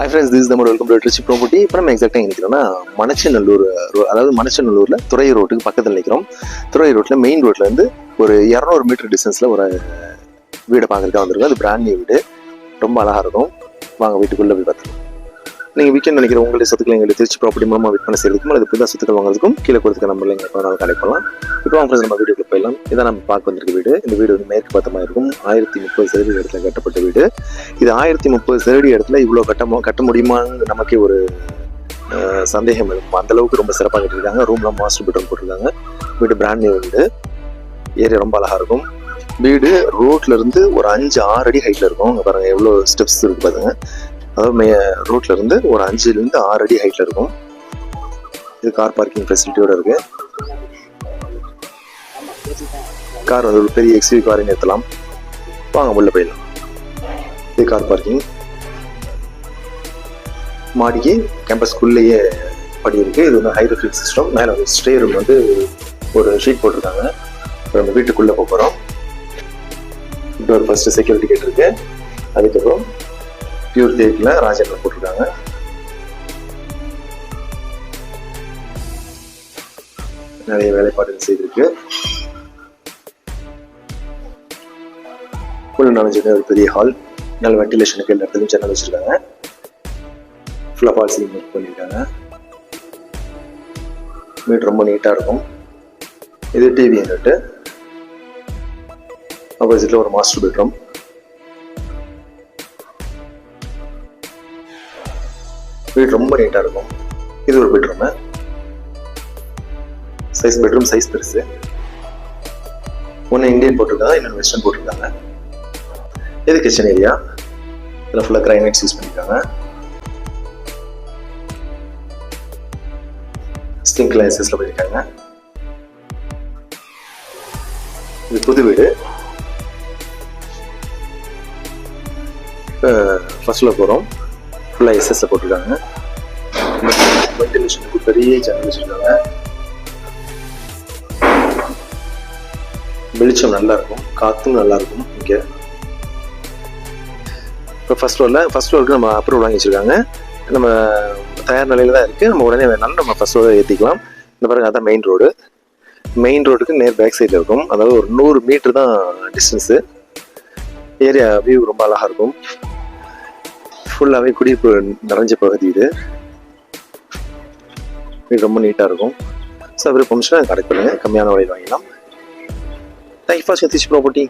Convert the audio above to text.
High friends this நம்ம welcome to Trichy property இப்போ நம்ம எக்ஸாக்டாக எங்கே நிற்கிறோம்னா மணச்சநல்லூர் அதாவது மணச்சநல்லூரில் துறை ரோட்டுக்கு பக்கத்தில் நிற்கிறோம் துறை ரோட்டில் மெயின் ரோட்லேருந்து ஒரு இரநூறு மீட்டர் டிஸ்டன்ஸில் ஒரு வீடை பார்க்குறதுக்காக வந்திருக்கோம். அது பிராண்ட் நியூ வீடு. ரொம்ப அழகாக இருக்கும். வாங்க வீட்டுக்குள்ளே போய் பார்த்துக்கலாம். நீங்கள் வீக்கெண்ட் நினைக்கிற உங்களுடைய சொத்துக்களை எங்களுக்கு திருச்சி ப்ராப்பர்ட்டி மூலமாக விற்பனை செய்யறதுக்கும் அல்லது புதிய சொத்துக்கள் வாங்குறதுக்கும் கீழே கொடுத்துக்க நம்பரில் எங்கள் போனாலும் கனெக்ட் பண்ணலாம் இப்போ அவங்க நம்ம வீடியோக்கு போயிடலாம். இதான் நம்ம பார்க்க வந்திருக்க வீடு. இந்த வீடு வந்து மேற்கு பார்த்தமாக இருக்கும். ஆயிரத்தி முப்பது சதவீத இடத்துல கட்டப்பட்ட வீடு. இது ஆயிரத்தி முப்பது சதவீத இடத்துல இவ்வளோ கட்ட கட்ட முடியுமான்னு நமக்கே ஒரு சந்தேகம் இருக்கும். அந்த அளவுக்கு ரொம்ப சிறப்பாக கட்டியிருக்காங்க. ரூம்ல மாஸ்டர் பெட்ரூம் போட்டிருக்காங்க. வீடு பிராண்ட் நியூ வீடு. ஏரியா ரொம்ப அழகாக இருக்கும். வீடு ரோட்ல இருந்து ஒரு அஞ்சு ஆறு அடி ஹைட்ல இருக்கும். அங்கே பாருங்க எவ்வளோ ஸ்டெப்ஸ் இருக்கு பாருங்க. அதாவது மே ரோட்ல இருந்து ஒரு அஞ்சுல இருந்து ஆறு அடி ஹைட்ல இருக்கும். இது கார் பார்க்கிங் ஃபெசிலிட்டியோட இருக்கு. கார் வந்து ஒரு பெரிய எக்ஸ்யூ காரை நிறுத்தலாம் வாங்க உள்ள போயிடலாம். இது கார் பார்க்கிங் மாடிக்கு கேம்பஸ்குள்ளேயே படி இருக்கு. இது வந்து ஹைட்ரோஃபிக் சிஸ்டம் மேலே வந்து ஸ்டே ரூம் வந்து ஒரு ஷீட் போட்டிருக்காங்க. நம்ம வீட்டுக்குள்ளே போக போகிறோம் டோர் ஃபர்ஸ்ட் செக்யூரிட்டி கேட் இருக்கு. அதுக்கப்புறம் பியூர் தேக்கில் ராஜனில் போட்டிருக்காங்க. நிறைய வேலைப்பாடுகள் செய்திருக்கு. ஃபுல் நினைஞ்சது ஒரு பெரிய ஹால் நல்ல வெண்டிலேஷனுக்கு எல்லா இடத்துலையும் ஜன்னல் வச்சிருக்காங்க. ஃபுல்லாக ஃபால் சீலிங் ஒர்க் பண்ணியிருக்காங்க. வீடு ரொம்ப நீட்டாக இருக்கும். இது டிவி யூனிட்டு ஆப்போசிட்டில் ஒரு மாஸ்டர் பெட்ரூம் வீடு ரொம்ப நீட்டாக இருக்கும். இது ஒரு பெட்ரூமு சைஸ் பெட்ரூம் சைஸ் பெருசு. ஒன்று இந்தியன் போட்டிருக்காங்க இன்னொன்று வெஸ்டர்ன் போட்டிருக்காங்க. இது கிச்சன் ஏரியா இதில் ஃபுல்லாக கிரைனைட்ஸ் யூஸ் பண்ணியிருக்காங்க ஸ்டிங்க் லைசன்ஸில் பண்ணியிருக்காங்க இது புது வீடு. ஃபர்ஸ்ட் போகிறோம் ஃபுல்லாக எஸ்எஸ்ஸை போட்டிருக்காங்க. வெண்டிலேஷனுக்கு பெரிய ஜன்னல் வச்சுருக்காங்க வெளிச்சம் நல்லா இருக்கும் காற்றும் நல்லா இருக்கும் இங்கே இப்போ ஃபர்ஸ்ட் ஃப்ளோரில் ஃபர்ஸ்ட் ஃப்ளோருக்கு நம்ம அப்ரூவல் வாங்கி வச்சுருக்காங்க. நம்ம தயார் நிலையில் தான் இருக்குது நம்ம உடனே வேணாலும் நம்ம ஃபர்ஸ்ட் ஃப்ளோரை ஏற்றிக்கலாம் இந்த பாருங்க அதான் மெயின் ரோடு மெயின் ரோடுக்கு நேர் பேக் சைடில் இருக்கும். அதாவது ஒரு நூறு மீட்டர் தான் டிஸ்டன்ஸு ஏரியா வியூ ரொம்ப அழகாக இருக்கும். ஃபுல்லாகவே குடியிருப்பு நிறைஞ்ச பகுதி இது. இது ரொம்ப நீட்டாக இருக்கும். ஸோ அவரு ஃபங்க்ஷனாக கனெக்ட் பண்ணுங்கள் கம்மியான விலையில் வாங்கிக்கலாம் தேங்க்யூ ஃபார் சதீஷ் ப்ராப்பர்ட்டி